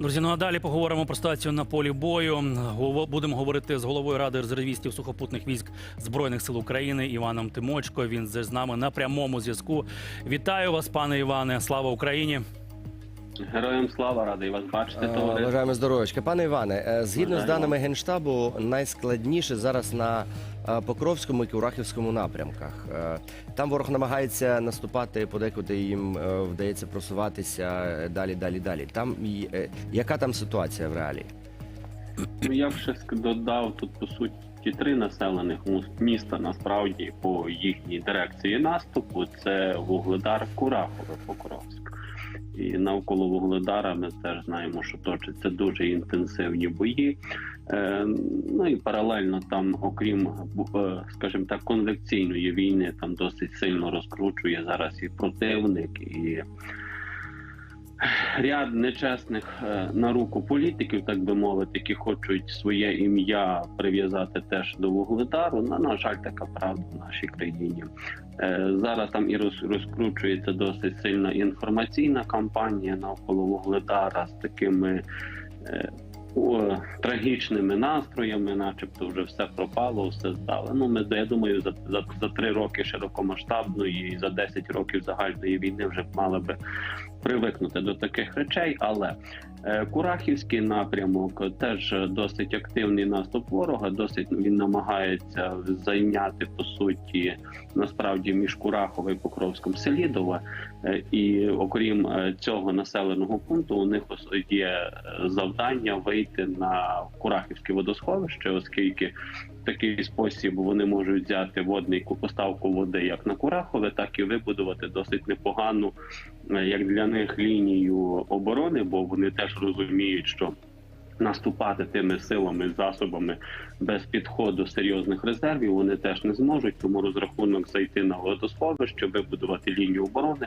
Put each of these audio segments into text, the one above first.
Друзі, ну а далі поговоримо про ситуацію на полі бою. Будемо говорити з головою ради резервістів сухопутних військ збройних сил України Іваном Тимочко. Він з нами на прямому зв'язку. Вітаю вас, пане Іване. Слава Україні! Героям слава радий вас бачити. Е, товариство. Бажаємо здоров'ячка. Пане Іване, е, згідно з даними Генштабу, найскладніше зараз на е, Покровському і Курахівському напрямках. Е, Там ворог намагається наступати, подекуди їм е, вдається просуватися е, далі, далі, далі. Там і, е, яка там ситуація в реалії? Ну, я б ще ск- додав тут по суті три населених мус- міста насправді по їхній дирекції наступу. Це Вугледар, Курахове, Покровськ. І навколо Вугледара ми теж знаємо, що точаться дуже інтенсивні бої. Е, ну і паралельно там, окрім е, скажімо так, конвекційної війни, там досить сильно розкручує зараз і противник, і ряд нечесних е, на руку політиків, так би мовити, які хочуть своє ім'я прив'язати теж до вугледару. На, на жаль, така правда в нашій країні. Е, Зараз там і роз- розкручується досить сильна інформаційна кампанія навколо вугледара з такими. е, трагічними настроями, начебто вже все пропало, все здали. Ну, ми я думаю, за, за, за три роки широкомасштабної і за 10 років загальної війни вже б мали би привикнути до таких речей. Але е, Курахівський напрямок теж досить активний наступ ворога. Досить він намагається зайняти по суті насправді між Курахове і Покровськом Селідове. І окрім е, цього населеного пункту, у них є е, завдання вийти на Курахівське водосховище, оскільки такий спосіб вони можуть взяти водний поставку води як на Курахове, так і вибудувати досить непогану, е, як для них лінію оборони, бо вони теж розуміють, що наступати тими силами, засобами без підходу серйозних резервів вони теж не зможуть. Тому розрахунок зайти на водосховище, вибудувати лінію оборони,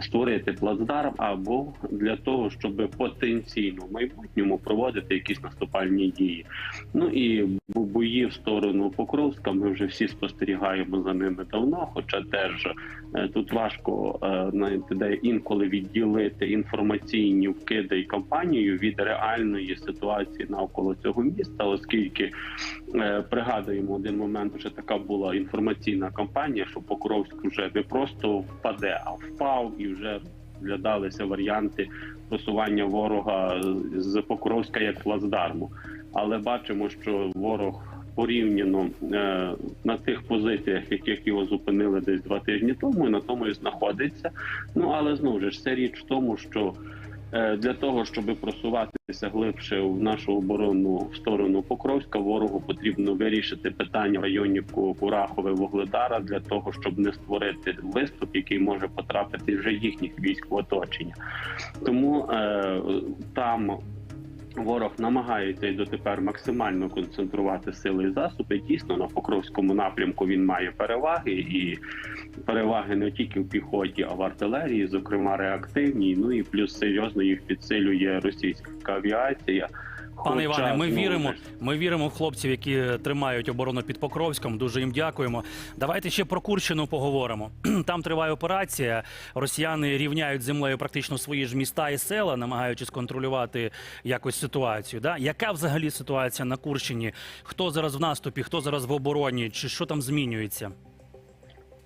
створити плацдарм або для того, щоб потенційно в майбутньому проводити якісь наступальні дії. Ну і бої в сторону Покровська. Ми вже всі спостерігаємо за ними давно. Хоча теж е, тут важко е, знаєте, де інколи відділити інформаційні вкиди і кампанію від реальної ситуації навколо цього міста, оскільки е, пригадуємо один момент, вже така була інформаційна кампанія, що Покровськ вже не просто впаде, а впав і вже розглядалися варіанти просування ворога з Покровська як плацдарму. Але бачимо, що ворог порівняно е, на тих позиціях, яких його зупинили десь два тижні тому, і на тому і знаходиться. Ну але знову ж це річ в тому, що для того, щоб просуватися глибше в нашу оборону в сторону Покровська, ворогу потрібно вирішити питання в районі Курахове Вугледара для того, щоб не створити виступ, який може потрапити вже їхніх військ в оточення. Тому е, там ворог намагається і дотепер максимально концентрувати сили і засоби. Дійсно, на Покровському напрямку він має переваги і переваги не тільки в піхоті, а в артилерії, зокрема реактивній. Ну і плюс серйозно їх підсилює російська авіація. Пане Іване, ми віримо. Ми віримо в хлопців, які тримають оборону під Покровськом. Дуже їм дякуємо. Давайте ще про Курщину поговоримо. Там триває операція. Росіяни рівняють землею практично свої ж міста і села, намагаючись контролювати якось ситуацію. Да? Яка взагалі ситуація на Курщині? Хто зараз в наступі, хто зараз в обороні? Чи що там змінюється?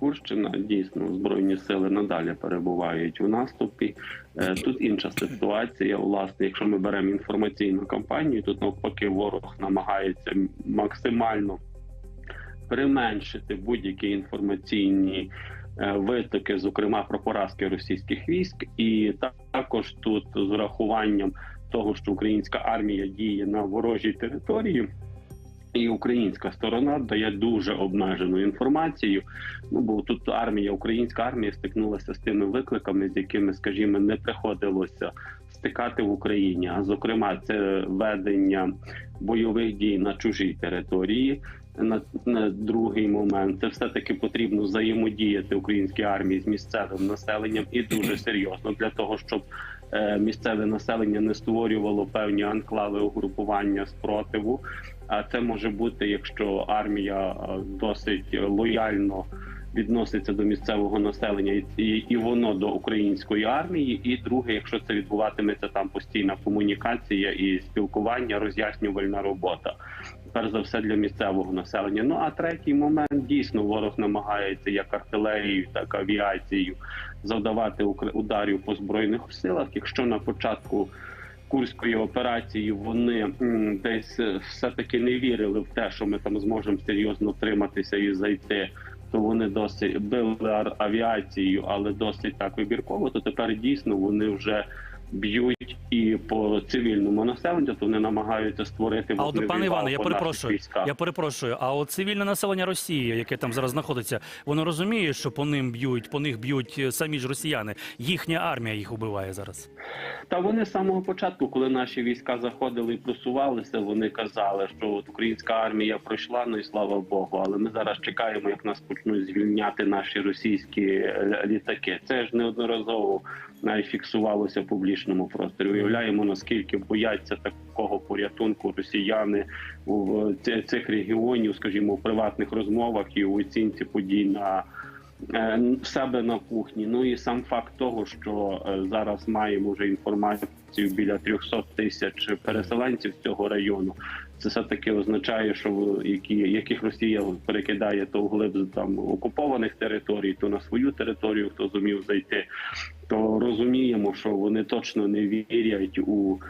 Курщина дійсно збройні сили надалі перебувають у наступі. Е, Тут інша ситуація. Власне, якщо ми беремо інформаційну кампанію, тут навпаки ворог намагається максимально применшити будь-які інформаційні е, витоки, зокрема про поразки російських військ, і також тут з урахуванням того, що українська армія діє на ворожій території. І українська сторона дає дуже обмежену інформацію. Ну бо тут армія, українська армія стикнулася з тими викликами, з якими, скажімо, не приходилося стикати в Україні. А зокрема, це ведення бойових дій на чужій території. На, на другий момент це все таки потрібно взаємодіяти українській армії з місцевим населенням і дуже серйозно для того, щоб е, місцеве населення не створювало певні анклави угрупування спротиву. А це може бути, якщо армія е, досить лояльно відноситься до місцевого населення, і, і, воно до української армії. І друге, якщо це відбуватиметься там постійна комунікація і спілкування, роз'яснювальна робота. Перш за все для місцевого населення. Ну а третій момент дійсно ворог намагається як артилерією, так і авіацією завдавати ударів по збройних силах. Якщо на початку курської операції вони десь е, все таки не вірили в те, що ми там зможемо серйозно втриматися і зайти. То вони досить били авіацією, але досить так вибірково. То тепер дійсно вони вже б'ють і по цивільному населенню. То вони намагаються створити А от пане Іване, я перепрошую. Я перепрошую. А от цивільне населення Росії, яке там зараз знаходиться, воно розуміє, що по ним б'ють, по них б'ють е, самі ж росіяни. Їхня армія їх убиває зараз. Та вони з самого початку, коли наші війська заходили і просувалися, вони казали, що от українська армія пройшла, ну і слава Богу. Але ми зараз чекаємо, як нас почнуть звільняти наші російські е, літаки. Це ж неодноразово навіть фіксувалося в публічному просторі. Уявляємо наскільки бояться такого порятунку росіяни в цих регіонів, скажімо, в приватних розмовах і у оцінці подій на е, в себе на кухні. Ну і сам факт того, що е, зараз маємо вже інформацію біля 300 тисяч переселенців з цього району. Це все таки означає, що які яких Росія перекидає то вглиб там окупованих територій, то на свою територію, хто зумів зайти, то розуміємо, що вони точно не вірять у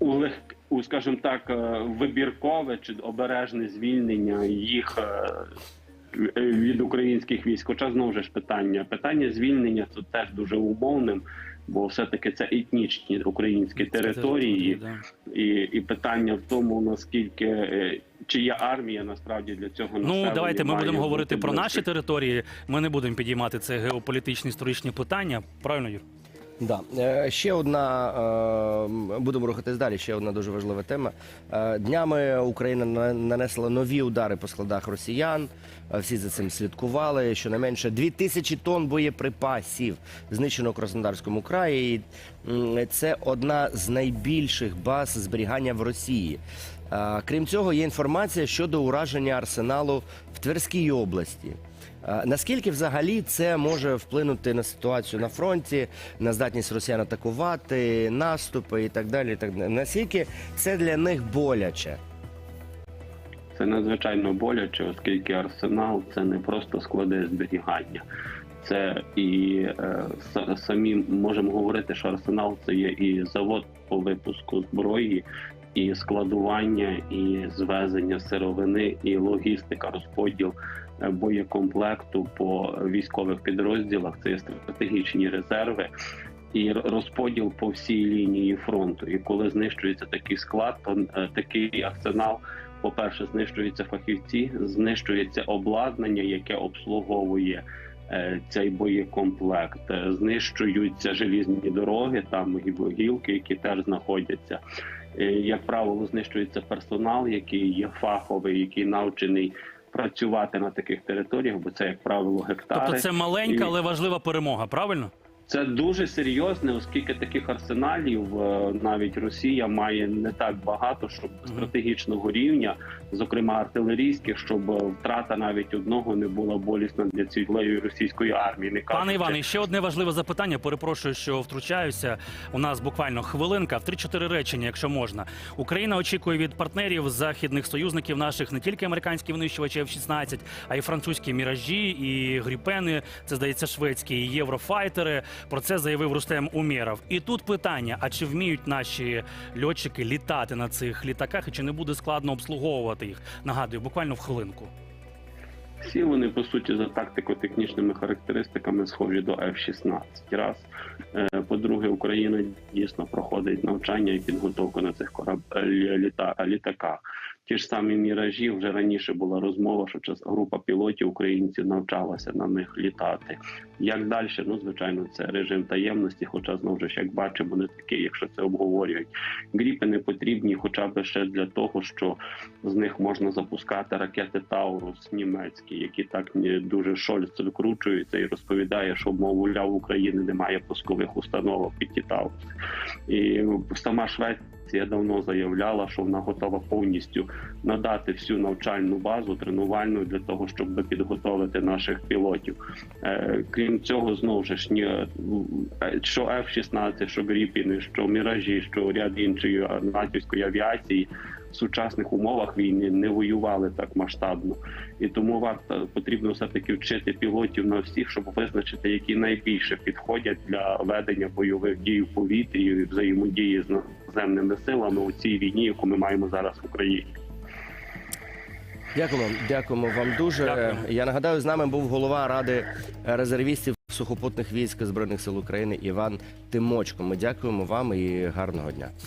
у лег... у, скажімо так, е, вибіркове чи обережне звільнення їх е, від українських військ. Хоча знову ж питання. Питання звільнення це теж дуже умовним, бо все-таки це етнічні українські території, і, і питання в тому, наскільки е, чия армія насправді для цього Ну давайте ми будемо говорити про наші території. Ми не будемо підіймати це геополітичні історичні питання. Правильно, Юр? Да. Е, Ще одна, е, будемо рухатись далі, ще одна дуже важлива тема. Е, Днями Україна на- нанесла нові удари по складах росіян. Всі за цим слідкували. Щонайменше 2000 тонн боєприпасів знищено у Краснодарському краї. І, Це одна з найбільших баз зберігання в Росії. Крім цього, є інформація щодо ураження арсеналу в Тверській області. Е, Наскільки взагалі це може вплинути на ситуацію на фронті, на здатність росіян атакувати, наступи і так далі? І так далі? Наскільки це для них боляче? Це надзвичайно боляче, оскільки арсенал це не просто склади зберігання. Це і е, самі можемо говорити, що арсенал це є і завод по випуску зброї, і складування, і звезення сировини, і логістика, розподіл боєкомплекту по військових підрозділах. Це є стратегічні резерви. І розподіл по всій лінії фронту. І коли знищується такий склад, то е, такий арсенал по-перше, знищуються фахівці, знищується обладнання, яке обслуговує е, цей боєкомплект, е, знищуються желізні дороги, там гілки, які теж знаходяться. Як правило, знищується персонал, який є фаховий, який навчений працювати на таких територіях, бо це, як правило, гектари. Тобто це маленька, і- але важлива перемога, правильно? Це дуже серйозне, оскільки таких арсеналів е, навіть Росія має не так багато, щоб стратегічного рівня, зокрема артилерійських, щоб е, втрата навіть одного не була болісна для цілої російської армії. Не Пане кажучи- Іване, ще одне важливе запитання. Перепрошую, що втручаюся. У нас буквально хвилинка в 3-4 речення, якщо можна. Україна очікує від партнерів західних союзників наших не тільки американські винищувачі F-16, а й французькі міражі і гріпени. Це здається шведські і єврофайтери. Про це заявив Рустем Умєров. І тут питання: а чи вміють наші льотчики літати на цих літаках, і чи не буде складно обслуговувати їх? Нагадую, буквально в хвилинку. Всі вони по суті за тактико-технічними характеристиками схожі до F-16. Раз Е, по-друге, Україна дійсно проходить навчання і підготовку на цих кораб... літа... літаках. Ті ж самі міражі вже раніше була розмова, що час група пілотів українців навчалася на них літати. Як далі? Ну звичайно, це режим таємності. Хоча знову ж як бачимо, не такий, якщо це обговорюють. Гріпи не потрібні, хоча б ще для того, що з них можна запускати ракети Таурус німецькі, які так не дуже Шольц викручуються і розповідає, що мовляв України немає пускових установок під ті Таурус. І сама Швеція авіація давно заявляла, що вона готова повністю надати всю навчальну базу тренувальну для того, щоб підготовити наших пілотів. Е, Крім цього, знову ж що F-16, що Гріпіни, що Міражі, що ряд іншої натівської авіації в сучасних умовах війни не воювали так масштабно, і тому варто потрібно все таки вчити пілотів на всіх, щоб визначити, які найбільше підходять для ведення бойових дій в повітрі і взаємодії з наземними силами у цій війні, яку ми маємо зараз в Україні. Дякуємо, дякуємо вам дуже. Дякуємо. Я нагадаю, з нами був голова ради резервістів сухопутних військ збройних сил України Іван Тимочко. Ми дякуємо вам і гарного дня.